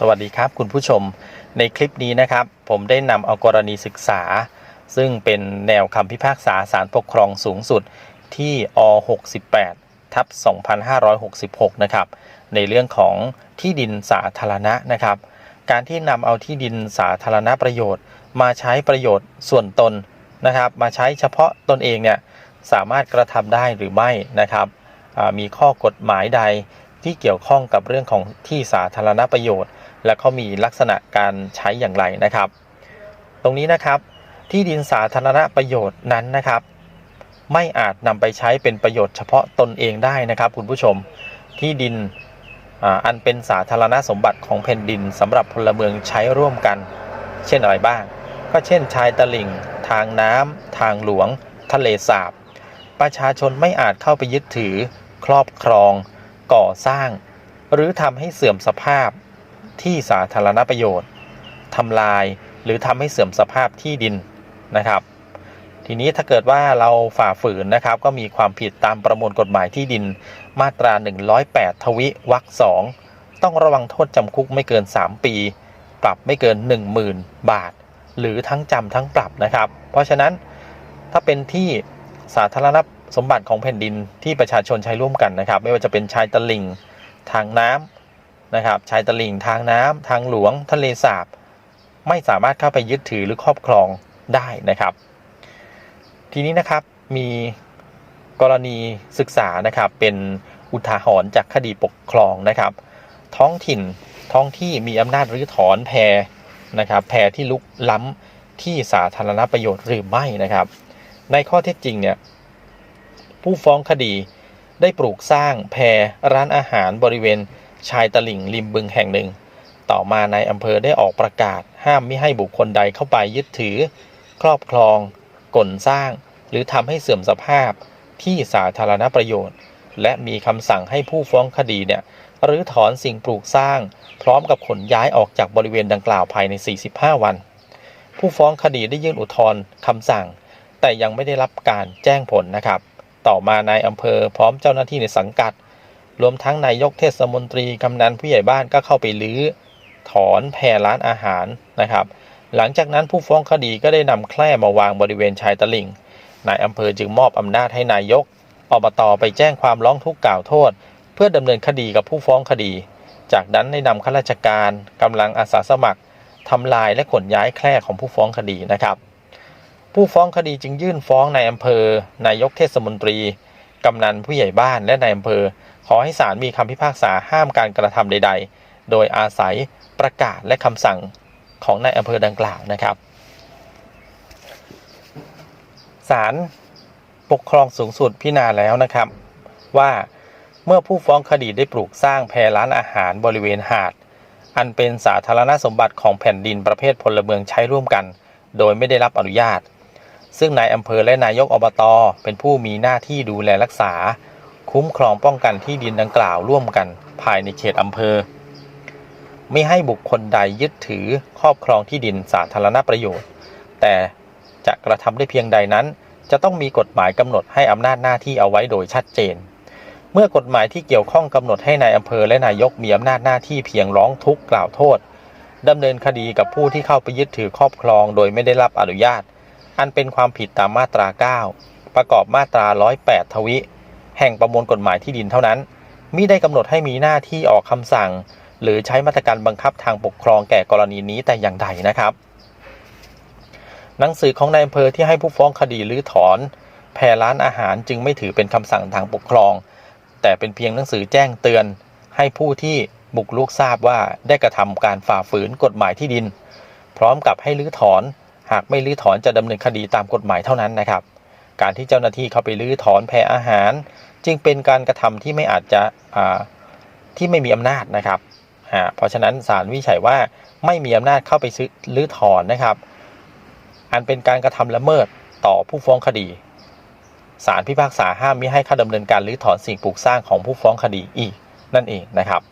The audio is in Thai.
สวัสดีครับคุณผู้ชมในคลิปนี้นะครับ ผมได้นำเอากรณีศึกษา ซึ่งเป็นแนวคำพิพากษาศาลปกครองสูงสุดที่อ68ทับ2566 นะครับ ในเรื่องของที่ดินสาธารณะนะครับ การที่นำเอาที่ดินสาธารณประโยชน์ มาใช้ประโยชน์ส่วนตนนะครับ มาใช้เฉพาะตนเองเนี่ยสามารถกระทำได้หรือไม่นะครับมีข้อกฎหมายใดที่เกี่ยวข้องกับเรื่องของที่สาธารณประโยชน์ และเขามีลักษณะการใช้อย่างไรนะครับ ตรงนี้นะครับที่ดินสาธารณประโยชน์นั้นนะครับ ไม่อาจนำไปใช้เป็นประโยชน์เฉพาะตนเองได้นะครับ คุณผู้ชมที่ดินอันเป็นสาธารณสมบัติของแผ่นดินสำหรับพลเมืองใช้ร่วมกัน เช่นอะไรบ้าง ก็เช่นชายตลิ่ง ทางน้ำทางหลวง ทะเลสาบ ประชาชนไม่อาจเข้าไปยึดถือ ครอบครอง ก่อสร้าง หรือทำให้เสื่อมสภาพ ที่สาธารณประโยชน์ทำลายหรือทำให้เสื่อมสภาพที่ดินนะครับ ทีนี้ถ้าเกิดว่าเราฝ่าฝืนนะครับ ก็มีความผิดตามประมวลกฎหมายที่ดินมาตรา 108 ทวิวรรคสองต้องระวังโทษจำคุกไม่เกิน 3 ปี ปรับไม่เกิน 10,000 บาท หรือทั้งจำทั้งปรับนะครับ เพราะฉะนั้นถ้าเป็นที่สาธารณสมบัติของแผ่นดินที่ประชาชนใช้ร่วมกันนะครับ ไม่ว่าจะเป็นชายตะลิงทางน้ำ นะครับชายตลิ่งทางน้ำทางหลวงทะเลสาบ ไม่สามารถเข้าไปยึดถือหรือครอบครองได้นะครับ ทีนี้นะครับมีกรณีศึกษานะครับเป็นอุทาหรณ์จากคดีปกครองนะครับ ท้องถิ่นท้องที่มีอำนาจรื้อถอนแพรนะครับแพรที่ลุกล้ำที่สาธารณประโยชน์หรือไม่นะครับ ในข้อเท็จจริงเนี่ยผู้ฟ้องคดีได้ปลูกสร้างแพรร้านอาหารบริเวณ ชายตลิ่งริมบึงแห่งหนึ่ง ต่อมาในอำเภอได้ออกประกาศ ห้ามไม่ให้บุคคลใดเข้าไปยึดถือ ครอบครองก่นสร้าง หรือทำให้เสื่อมสภาพที่สาธารณประโยชน์ และมีคำสั่งให้ผู้ฟ้องคดีเนี่ยรื้อถอนสิ่งปลูกสร้าง พร้อมกับขนย้ายออกจากบริเวณดังกล่าวภายใน 45 วัน ผู้ฟ้องคดีได้ยื่นอุทธรณ์คำสั่ง แต่ยังไม่ได้รับการแจ้งผลนะครับ ต่อมานายอำเภอพร้อมเจ้าหน้าที่ในสังกัด รวมทั้งนายกเทศมนตรี กำนันผู้ใหญ่บ้านก็เข้าไปลื้อถอนแพรร้านอาหารนะครับ หลังจากนั้นผู้ฟ้องคดีก็ได้นำแคร่มาวางบริเวณชายตลิ่ง นายอำเภอจึงมอบอำนาจให้นายกอบตไปแจ้งความร้องทุกข์กล่าวโทษ เพื่อดำเนินคดีกับผู้ฟ้องคดี จากนั้นได้นำข้าราชการกำลังอาสาสมัครทำลายและขนย้ายแคร่ของผู้ฟ้องคดีนะครับ ผู้ฟ้องคดีจึงยื่นฟ้องนายอำเภอ นายกเทศมนตรี กำนันผู้ใหญ่บ้านและนายอำเภอ ขอให้ศาลมีคำพิพากษาห้ามการกระทำใด ๆ โดยอาศัยประกาศและคำสั่งของนายอำเภอดังกล่าวนะครับศาลปกครองสูงสุดพิจารณาแล้วนะครับ ว่าเมื่อผู้ฟ้องคดีได้ปลูกสร้างแพรร้านอาหารบริเวณหาด อันเป็นสาธารณสมบัติของแผ่นดินประเภทพลเมืองใช้ร่วมกัน โดยไม่ได้รับอนุญาต ซึ่งนายอำเภอและนายกอบตเป็นผู้มีหน้าที่ดูแลรักษา คุ้มครองป้องกันที่ดินดังกล่าวร่วมกันภายในเขตอำเภอ ไม่ให้บุคคลใดยึดถือครอบครองที่ดินสาธารณประโยชน์ แต่จะกระทำได้เพียงใดนั้น จะต้องมีกฎหมายกำหนดให้อำนาจหน้าที่เอาไว้โดยชัดเจน เมื่อกฎหมายที่เกี่ยวข้องกำหนดให้ในายอำเภอและนายกมีอำนาจหน้าที่เพียงร้องทุกข์กล่าวโทษดำเนินคดีกับผู้ที่เข้าไปยึดถือครอบครองโดยไม่ได้รับอนุญาต อันเป็นความผิดตามมาตรา 9 ประกอบมาตรา 108 ทวิ แห่งประมวลกฎหมายที่ดินเท่านั้นมิได้กำหนดให้มีหน้าที่ออกคำสั่ง หรือใช้มาตรการบังคับทางปกครองแก่กรณีนี้แต่อย่างใดนะครับ หนังสือของนายอำเภอที่ให้ผู้ฟ้องคดีรื้อถอน แพรร้านอาหารจึงไม่ถือเป็นคำสั่งทางปกครอง แต่เป็นเพียงหนังสือแจ้งเตือน ให้ผู้ที่บุกรุกทราบว่าได้กระทำการฝ่าฝืนกฎหมายที่ดิน พร้อมกับให้รื้อถอน หากไม่รื้อถอนจะดำเนินคดีตามกฎหมายเท่านั้นนะครับ การที่เจ้าหน้าที่เข้าไปรื้อถอนแพรอาหาร จึงเป็นการกระทำที่ไม่อาจจะที่ไม่มีอำนาจนะครับเพราะฉะนั้นศาลวิจัยว่าไม่มีอำนาจเข้าไปซื้อรื้อถอนนะครับ อันเป็นการกระทำละเมิดต่อผู้ฟ้องคดีศาลพิพากษาห้ามมิให้เข้าดำเนินการรื้อถอนสิ่งปลูกสร้างของผู้ฟ้องคดีอีกนั่นเองนะครับ